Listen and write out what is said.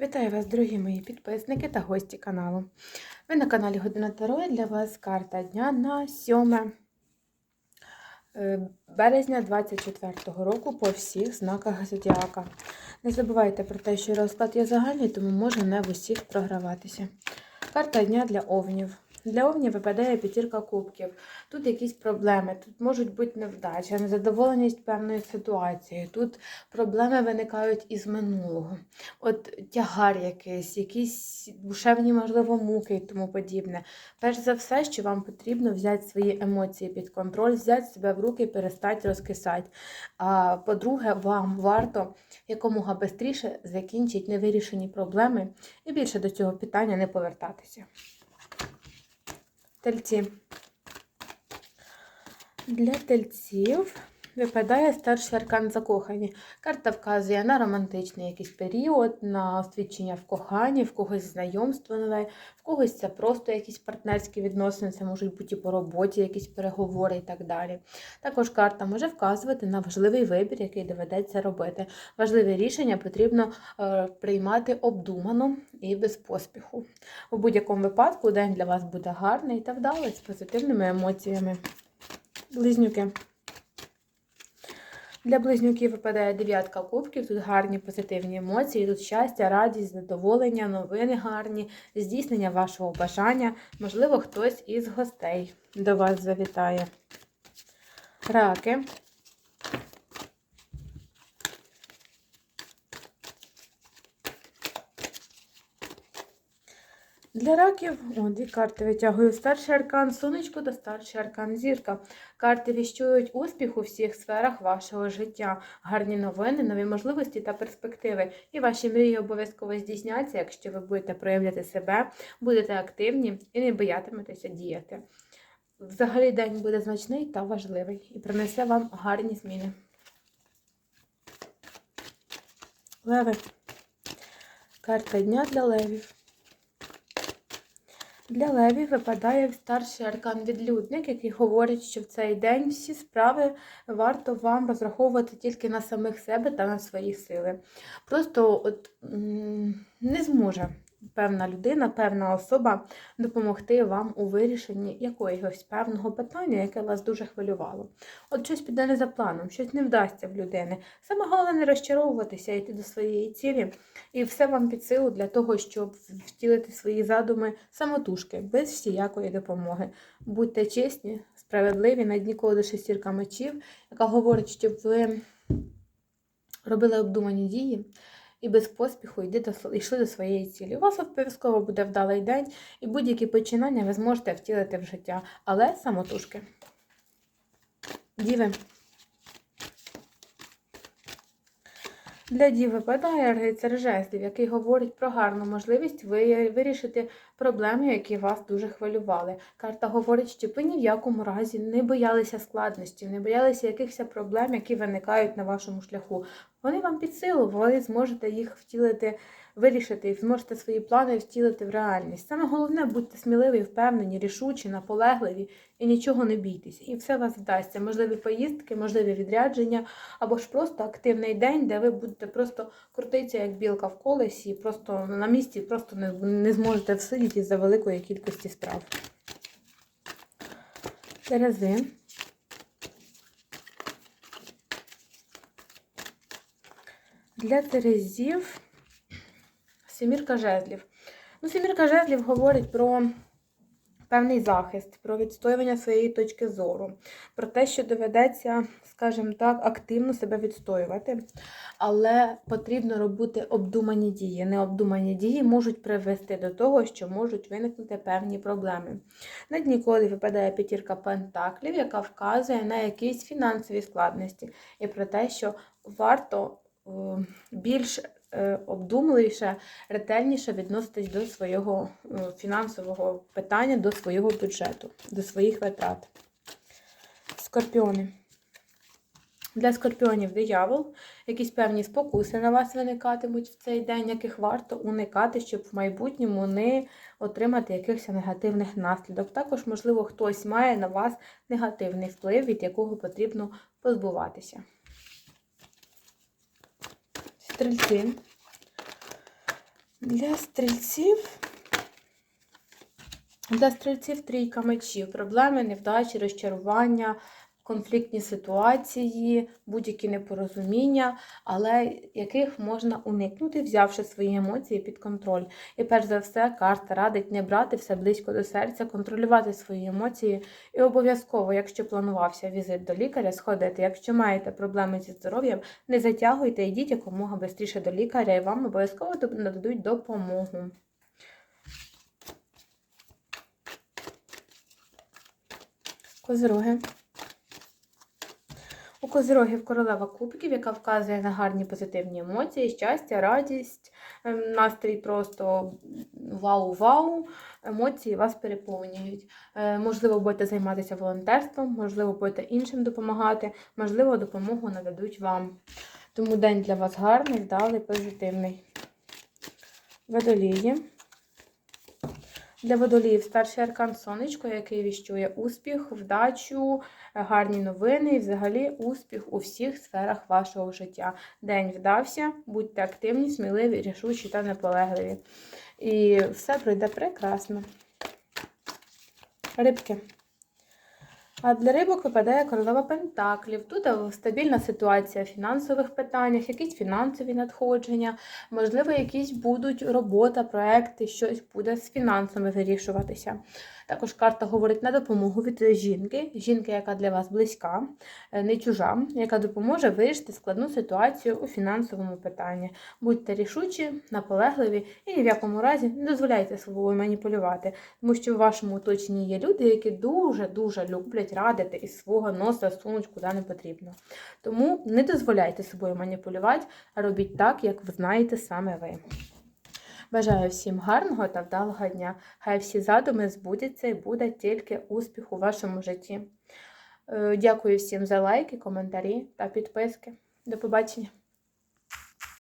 Вітаю вас, дорогі мої підписники та гості каналу. Ви на каналі Година Таро для вас карта дня на 7 е, березня 24 року по всіх знаках зодіака. Не забувайте про те, що розклад є загальний, тому може не в усіх програватися. Карта дня для овнів. Для овнів випадає п'ятірка кубків. Тут якісь проблеми, тут можуть бути невдача, незадоволеність певною ситуацією. Тут проблеми виникають із минулого. От тягар якийсь, якісь душевні, можливо, муки і тому подібне. Перш за все, що вам потрібно взяти свої емоції під контроль, взяти себе в руки і перестати розкисати. А по-друге, вам варто якомога швидше закінчити невирішені проблеми і більше до цього питання не повертатися. Тельці. Для тельців випадає старший аркан закохані. Карта вказує на романтичний якийсь період, на освідчення в коханні, в когось знайомство нове, в когось це просто якісь партнерські відносини, це можуть бути і по роботі, якісь переговори і так далі. Також карта може вказувати на важливий вибір, який доведеться робити. Важливе рішення потрібно е, приймати обдумано і без поспіху. У будь-якому випадку день для вас буде гарний та вдалий з позитивними емоціями. Близнюки. Для близнюків випадає дев'ятка кубків, тут гарні позитивні емоції, тут щастя, радість, задоволення, новини гарні, здійснення вашого бажання. Можливо, хтось із гостей до вас завітає. Раки. Для раків, о, дві карти витягую. Старший аркан сонечко та старший аркан зірка. Карти віщують успіх у всіх сферах вашого життя, гарні новини, нові можливості та перспективи. І ваші мрії обов'язково здійсняться, якщо ви будете проявляти себе, будете активні і не боятиметеся діяти. Взагалі день буде значний та важливий і принесе вам гарні зміни. Леви. Карта дня для левів. Для Леві випадає старший аркан-відлюдник, який говорить, що в цей день всі справи варто вам розраховувати тільки на самих себе та на свої сили. Просто от не зможе певна людина, певна особа допомогти вам у вирішенні якогось певного питання, яке вас дуже хвилювало. От щось піде не за планом, щось не вдасться в людини. Саме головне не розчаровуватися, йти до своєї цілі, і все вам під силу для того, щоб втілити свої задуми самотужки, без всіякої допомоги. Будьте чесні, справедливі, на дні колоди шестірка мечів, яка говорить, щоб ви робили обдумані дії і без поспіху йди до, йшли до своєї цілі. У вас обов'язково буде вдалий день, і будь-які починання ви зможете втілити в життя, але самотужки. Діви. Для дів випадає рицар жестів, який говорить про гарну можливість вирішити проблеми, які вас дуже хвилювали. Карта говорить, що ви ні в якому разі не боялися складності, не боялися якихось проблем, які виникають на вашому шляху. Вони вам під силу, ви зможете їх втілити, вирішити і зможете свої плани втілити в реальність. Саме головне, будьте сміливі, впевнені, рішучі, наполегливі і нічого не бійтеся. І все вас вдасться. Можливі поїздки, можливі відрядження, або ж просто активний день, де ви будете просто крутитися, як білка в колесі, просто на місці просто не, не зможете всидіти за великої кількості справ. Терези. Для Терезів сімірка жезлів. Ну, Сімірка жезлів говорить про певний захист, про відстоювання своєї точки зору, про те, що доведеться, скажімо так, активно себе відстоювати. Але потрібно робити обдумані дії. Необдумані дії можуть привести до того, що можуть виникнути певні проблеми. На дні випадає п'ятірка пентаклів, яка вказує на якісь фінансові складності, і про те, що варто більш е, обдумливіше, ретельніше відноситись до свого фінансового питання, до свого бюджету, до своїх витрат. Скорпіони. Для скорпіонів диявол, якісь певні спокуси на вас виникатимуть в цей день, яких варто уникати, щоб в майбутньому не отримати якихось негативних наслідок. Також, можливо, хтось має на вас негативний вплив, від якого потрібно позбуватися стрільці. Для стрільців. Для стрільців трійка мечів. Проблеми, невдачі, розчарування, конфліктні ситуації, будь-які непорозуміння, але яких можна уникнути, взявши свої емоції під контроль. І перш за все, карта радить не брати все близько до серця, контролювати свої емоції. І обов'язково, якщо планувався візит до лікаря, сходити. Якщо маєте проблеми зі здоров'ям, не затягуйте, йдіть якомога швидше до лікаря, і вам обов'язково нададуть допомогу. Козироги. У козирогів королева кубків, яка вказує на гарні позитивні емоції, щастя, радість, ем, настрій просто вау-вау. Емоції вас переповнюють. Е, Можливо, будете займатися волонтерством, можливо, будете іншим допомагати, можливо, допомогу нададуть вам. Тому день для вас гарний, вдалий, позитивний. Водолії. Для водоліїв старший аркан сонечко, який віщує успіх, вдачу, гарні новини і взагалі успіх у всіх сферах вашого життя. День вдався, будьте активні, сміливі, рішучі та наполегливі. І все пройде прекрасно. Рибки. А для рибок випадає королева Пентаклів. Тут стабільна ситуація в фінансових питаннях, якісь фінансові надходження, можливо, якісь будуть робота, проекти, щось буде з фінансами вирішуватися. Також карта говорить на допомогу від жінки, жінки, яка для вас близька, е, не чужа, яка допоможе вирішити складну ситуацію у фінансовому питанні. Будьте рішучі, наполегливі і ні в якому разі не дозволяйте собою маніпулювати, тому що в вашому оточенні є люди, які дуже-дуже люблять радити із свого носа сунуть куди не потрібно. Тому не дозволяйте собою маніпулювати, а робіть так, як ви знаєте саме ви. Бажаю всім гарного та вдалого дня. Хай всі задуми збудяться і буде тільки успіх у вашому житті. Е, Дякую всім за лайки, коментарі та підписки. До побачення!